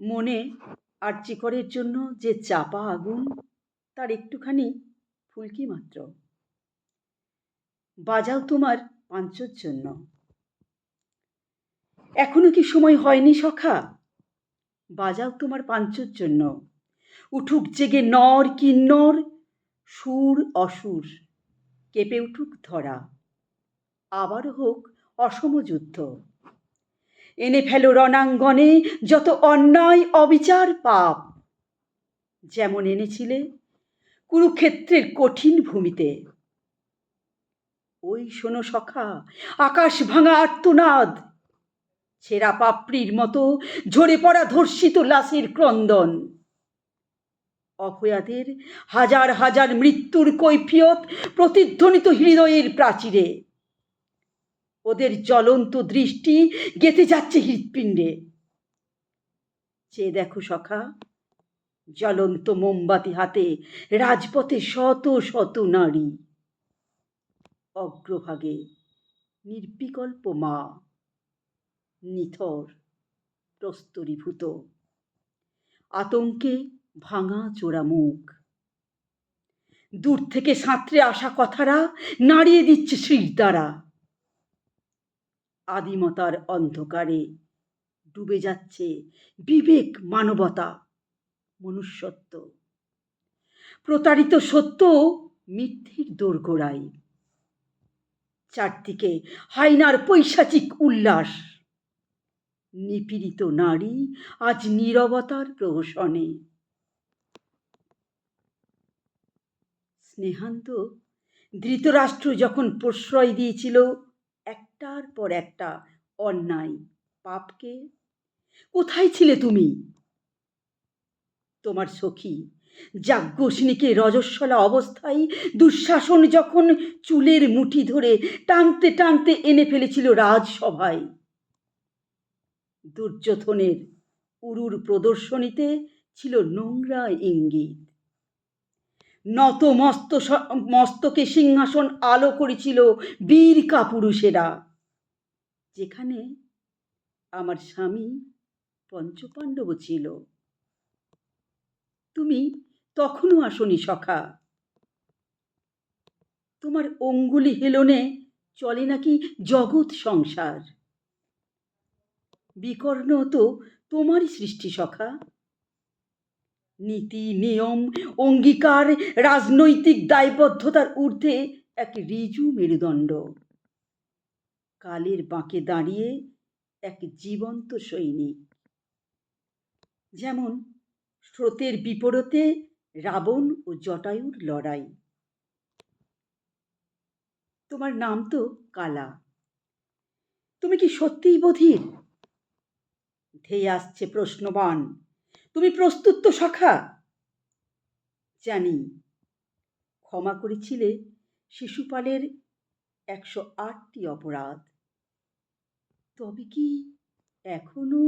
মনে আর্যিকরের জন্য যে চাপা আগুন, তার একটুখানি ফুলকি মাত্র। বাজাও তোমার পাঞ্চর জন্য। এখনও কি সময় হয়নি সখা? বাজাও তোমার পাঞ্চর জন্য। উঠুক জেগে নর কিন্নর সুর অসুর, কেঁপে উঠুক ধরা। আবার হোক অসম যুদ্ধ এনে ফেলো রণাঙ্গনে যত অন্যায়, অবিচার, পাপ। যেমন এনেছিলে কুরুক্ষেত্রের কঠিন ভূমিতে। ওই শোনো সখা, আকাশ ভাঙা আর্তনাদ। ছেঁড়া পাপড়ির মতো ঝরে পড়া ধর্ষিত লাশের ক্রন্দন। অভয়াদের হাজার হাজার মৃত্যুর কৈফিয়ত প্রতিধ্বনিত হৃদয়ের প্রাচীরে। ওদের জ্বলন্ত দৃষ্টি গেতে যাচ্ছে হৃৎপিণ্ডে। চেয়ে দেখো সখা, জ্বলন্ত মোমবাতি হাতে রাজপথে শত শত নারী। অগ্রভাগে নির্বিকল্প মা, নিথর, প্রস্তরীভূত। আতঙ্কে ভাঙা চোরা মুখ। দূর থেকে সাঁতরে আসা কথারা নাড়িয়ে দিচ্ছে শ্রীর দ্বারা আদিমতার অন্ধকারে ডুবে যাচ্ছে বিবেক মানবতা, মনুষ্যত্ব। প্রতারিত সত্য মিথ্যের দোরগোড়ায়। চারদিকে হাইনার পৈশাচিক উল্লাস। নিপীড়িত নারী আজ নীরবতার প্রহসনে। স্নেহান্ত ধৃতরাষ্ট্র যখন প্রশ্রয় দিয়েছিল একটার পর একটা অন্যায়, পাপকে? কোথায় ছিলে তুমি? তোমার সখী যাজ্ঞসিনীকে রজস্বলা অবস্থায় দুঃশাসন যখন চুলের মুঠি ধরে টানতে টানতে এনে ফেলেছিল রাজসভায়। দুর্যোধনের উরুর প্রদর্শনীতে ছিল নোংরা ইঙ্গিত। নত মস্ত মস্তকে সিংহাসন আলো করেছিল বীর কাপুরুষেরা। যেখানে আমার স্বামী পঞ্চপাণ্ডব ছিল। তুমি তখনও আসনি সখা। তোমার অঙ্গুলি হেলনে চলে নাকি জগৎ সংসার? বিকর্ণ তো তোমারই সৃষ্টি সখা। নীতি, নিয়ম, অঙ্গীকার, রাজনৈতিক দায়বদ্ধতার ঊর্ধ্বে এক ঋজু মেরুদণ্ড। কালের বাঁকে দাঁড়িয়ে এক জীবন্ত সৈনিক। যেমন স্রোতের বিপরীতে রাবণ ও জটায়ুর লড়াই। তোমার নাম তো কালা। তুমি কি সত্যিই বধির? ধেয়ে আসছে প্রশ্নবান। তুমি প্রস্তুত তো সখা জানি। ক্ষমা করেছিলে শিশুপালের একশো আটটি অপরাধ। তবে কি এখনও